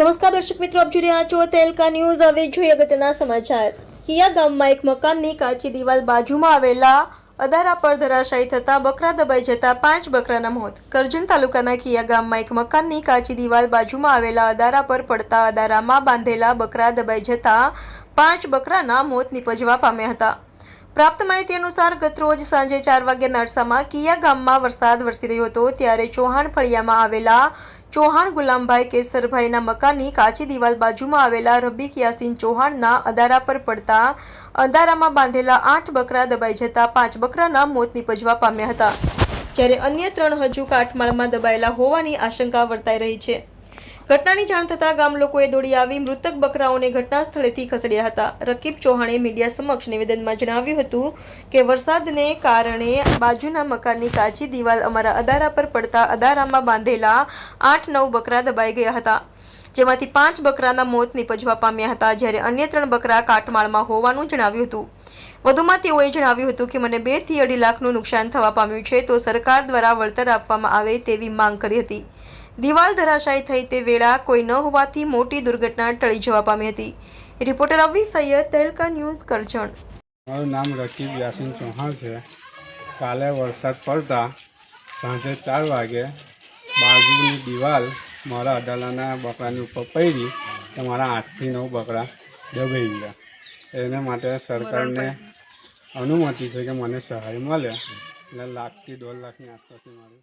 નમસ્કાર દર્શક મિત્રો, આપ જોઈ રહ્યા છો તેલકા ન્યૂઝ. હવે જોઈએ અગત્યના સમાચાર. કિયા ગામમાં એક મકાનની કાચી દિવાલ બાજુમાં આવેલા અદારા પર ધરાશાયી થતા બકરા દબાઈ જતા પાંચ બકરાના મોત. કરજણ તાલુકાના કિયા ગામમાં એક મકાનની કાચી દિવાલ બાજુમાં આવેલા અદારા પર પડતા અદારામાં બાંધેલા બકરા દબાઈ જતા પાંચ બકરાના મોત નિપજવા પામ્યા હતા. પ્રાપ્ત માહિતી અનુસાર ગતરોજ સાંજે ચાર વાગ્યાના અરસામાં કિયા ગામમાં વરસાદ વરસી રહ્યો હતો, ત્યારે ચૌહાણ ફળિયામાં આવેલા ચૌહાણ ગુલામભાઈ કેસરભાઈના મકાનની કાચી દિવાલ બાજુમાં આવેલા રબીક યાસીન ચૌહાણના અદારા પર પડતા અંધારામાં બાંધેલા આઠ બકરા દબાઈ જતા પાંચ બકરાના મોત નીપજવા પામ્યા હતા. જ્યારે અન્ય ત્રણ હજુ કાટમાળમાં દબાયેલા હોવાની આશંકા વર્તાઈ રહી છે. ઘટનાની જાણ થતાં ગામ લોકોએ દોડી આવી મૃતક બકરાઓને ઘટના સ્થળેથી ખસેડ્યા હતા. રકીબ ચૌહાણે મીડિયા સમક્ષ નિવેદનમાં જણાવ્યું હતું કે, વરસાદને કારણે બાજુના મકાનની કાચી દિવાલ અમારા અદારા પર પડતા અદારામાં બાંધેલા આઠ નવ બકરા દબાઈ ગયા હતા. જેમાંથી પાંચ બકરાના મોત નીપજવા પામ્યા હતા. જ્યારે અન્ય ત્રણ બકરા કાટમાળમાં હોવાનું જણાવ્યું હતું. વધુમાં તેઓએ જણાવ્યું હતું કે, મને બેથી અઢી લાખનું નુકસાન થવા પામ્યું છે, તો સરકાર દ્વારા વળતર આપવામાં આવે તેવી માંગ કરી હતી. દિવાલ ધરાશાયી થઈ તે વેળા કોઈ ન હોવાથી મોટી દુર્ઘટના ટળી જવા પામી હતી. Reporter Avi Saiyad Tehelka news Karjan. મારું નામ રકીબ યાસીન ચૌહાણ છે. કાલે વરસાદ પડતા સાંજે ચાર વાગે બાજુની દિવાલ મારા અડાલાના બકરાની ઉપર પડી. તો મારા આઠથી નવ બકરા દબાઈ ગયા. એને માટે સરકારને અનુમતિ છે કે મને સહાય મળે. એટલે લાખથી દોઢ લાખની આસપાસની મારું